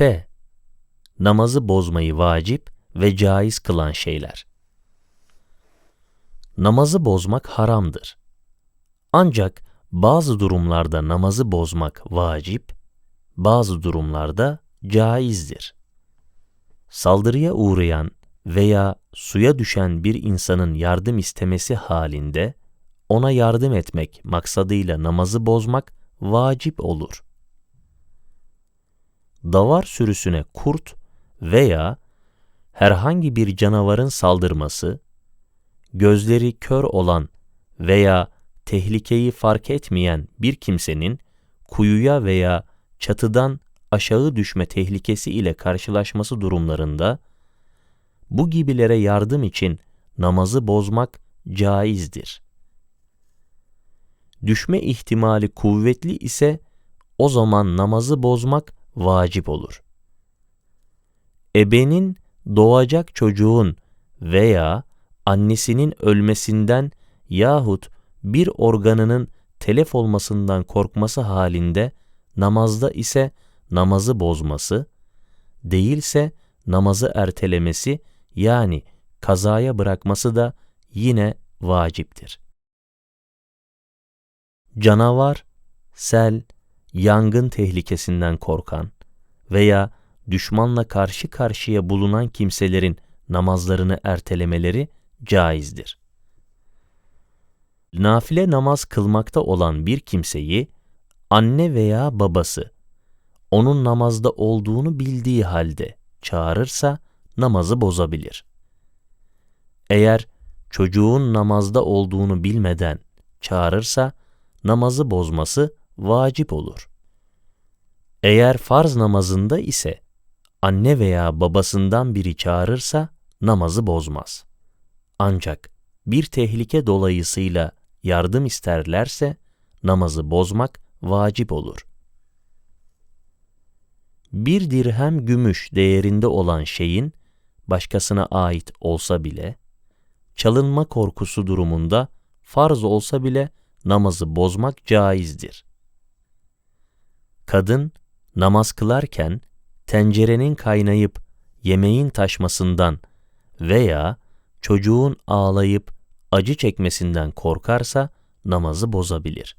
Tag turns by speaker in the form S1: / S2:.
S1: P. Namazı bozmayı vacip ve caiz kılan şeyler. Namazı bozmak haramdır. Ancak bazı durumlarda namazı bozmak vacip, bazı durumlarda caizdir. Saldırıya uğrayan veya suya düşen bir insanın yardım istemesi halinde ona yardım etmek maksadıyla namazı bozmak vacip olur. Davar sürüsüne kurt veya herhangi bir canavarın saldırması, gözleri kör olan veya tehlikeyi fark etmeyen bir kimsenin kuyuya veya çatıdan aşağı düşme tehlikesi ile karşılaşması durumlarında bu gibilere yardım için namazı bozmak caizdir. Düşme ihtimali kuvvetli ise o zaman namazı bozmak vacip olur. Ebenin doğacak çocuğun veya annesinin ölmesinden yahut bir organının telef olmasından korkması halinde namazda ise namazı bozması, değilse namazı ertelemesi yani kazaya bırakması da yine vaciptir. Canavar, sel, yangın tehlikesinden korkan veya düşmanla karşı karşıya bulunan kimselerin namazlarını ertelemeleri caizdir. Nafile namaz kılmakta olan bir kimseyi anne veya babası onun namazda olduğunu bildiği halde çağırırsa namazı bozabilir. Eğer çocuğun namazda olduğunu bilmeden çağırırsa namazı bozması vacip olur. Eğer farz namazında ise anne veya babasından biri çağırırsa namazı bozmaz. Ancak bir tehlike dolayısıyla yardım isterlerse namazı bozmak vacip olur. Bir dirhem gümüş değerinde olan şeyin başkasına ait olsa bile, çalınma korkusu durumunda farz olsa bile namazı bozmak caizdir. Kadın namaz kılarken tencerenin kaynayıp yemeğin taşmasından veya çocuğun ağlayıp acı çekmesinden korkarsa namazı bozabilir.